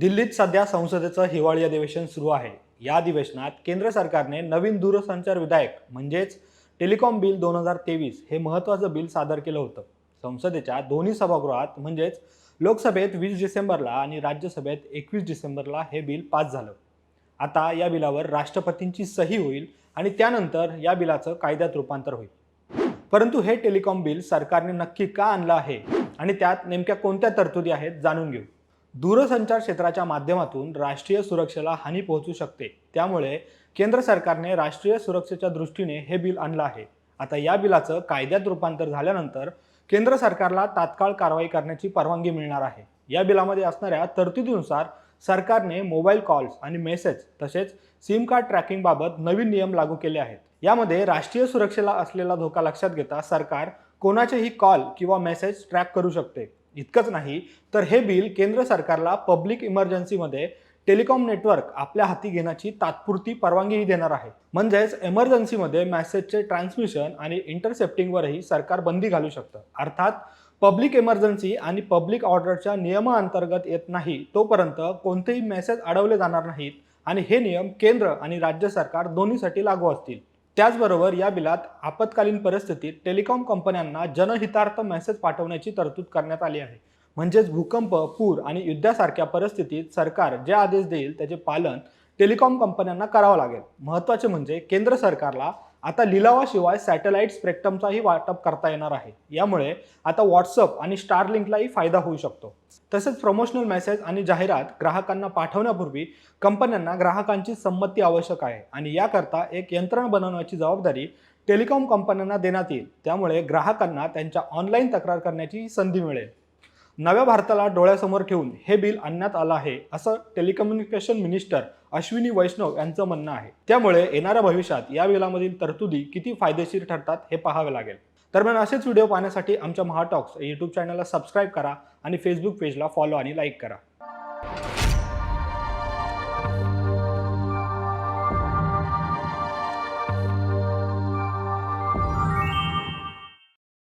दिल्लीत सध्या संसदेचं हिवाळी अधिवेशन सुरू आहे. या अधिवेशनात केंद्र सरकारने नवीन दूरसंचार विधायक म्हणजेच टेलिकॉम बिल दोन हजार तेवीस हे महत्त्वाचं बिल सादर केलं होतं. संसदेच्या दोन्ही सभागृहात म्हणजेच लोकसभेत वीस डिसेंबरला आणि राज्यसभेत एकवीस डिसेंबरला हे बिल पास झालं. आता या बिलावर राष्ट्रपतींची सही होईल आणि त्यानंतर या बिलाचं कायद्यात रूपांतर होईल. परंतु हे टेलिकॉम बिल सरकारने नक्की का आणलं आहे? आणि त्यात नेमक्या कोणत्या तरतुदी आहेत? जाणून घेऊ. दूरसंचार क्षेत्राच्या माध्यमातून राष्ट्रीय सुरक्षेला हानी पोहोचू शकते. त्यामुळे केंद्र सरकारने राष्ट्रीय सुरक्षेच्या दृष्टीने हे बिल आणलं आहे. आता या बिलाचं कायद्यात रूपांतर झाल्यानंतर केंद्र सरकारला तात्काळ कारवाई करण्याची परवानगी मिळणार आहे. या बिलामध्ये असणाऱ्या तरतुदीनुसार सरकारने मोबाईल कॉल्स आणि मेसेज तसेच सिम कार्ड ट्रॅकिंगबाबत नवीन नियम लागू केले आहेत. यामध्ये राष्ट्रीय सुरक्षेला असलेला धोका लक्षात घेता सरकार कोणाचेही कॉल किंवा मेसेज ट्रॅक करू शकते. इतकंच नाही तर हे बिल केंद्र सरकारला पब्लिक इमर्जन्सीमध्ये टेलिकॉम नेटवर्क आपल्या हाती घेण्याची तात्पुरती परवानगीही देणार आहे. म्हणजेच एमर्जन्सीमध्ये मेसेजचे ट्रान्समिशन आणि इंटरसेप्टिंगवरही सरकार बंदी घालू शकतं. अर्थात पब्लिक इमर्जन्सी आणि पब्लिक ऑर्डरच्या नियमाअंतर्गत येत नाही तोपर्यंत कोणतेही मेसेज अडवले जाणार नाहीत. आणि हे नियम केंद्र आणि राज्य सरकार दोन्हीसाठी लागू असतील. त्याचबरोबर या बिलात आपत्कालीन परिस्थितीत टेलिकॉम कंपन्यांना जनहितार्थ मेसेज पाठवण्याची तरतूद करण्यात आली आहे. म्हणजेच भूकंप पूर आणि युद्धासारख्या परिस्थितीत सरकार जे आदेश देईल त्याचे पालन टेलिकॉम कंपन्यांना करावं लागेल. महत्त्वाचे म्हणजे केंद्र सरकारला आता लिलावाशिवाय सॅटेलाइट स्पेक्ट्रमचाही वाटप करता येणार आहे. यामुळे आता व्हॉट्सअप आणि स्टारलिंकलाही फायदा होऊ शकतो. तसेच प्रमोशनल मेसेज आणि जाहिरात ग्राहकांना पाठवण्यापूर्वी कंपन्यांना ग्राहकांची संमती आवश्यक आहे आणि याकरता एक यंत्रणा बनवण्याची जबाबदारी टेलिकॉम कंपन्यांना देण्यात येईल. त्यामुळे ग्राहकांना त्यांच्या ऑनलाईन तक्रार करण्याची संधी मिळेल. नव्या भारताला डोळ्यासमोर ठेवून हे बिल आणण्यात आलं आहे असं टेलिकम्युनिकेशन मिनिस्टर अश्विनी वैष्णव यांचं म्हणणं आहे. त्यामुळे येणाऱ्या भविष्यात या बिलामधील तरतुदी किती फायदेशीर ठरतात हे पाहावे लागेल. दरम्यान असेच व्हिडिओ पाहण्यासाठी आमच्या महाटॉक्स यूट्यूब चॅनलला सबस्क्राईब करा आणि फेसबुक पेजला फॉलो आणि लाईक करा.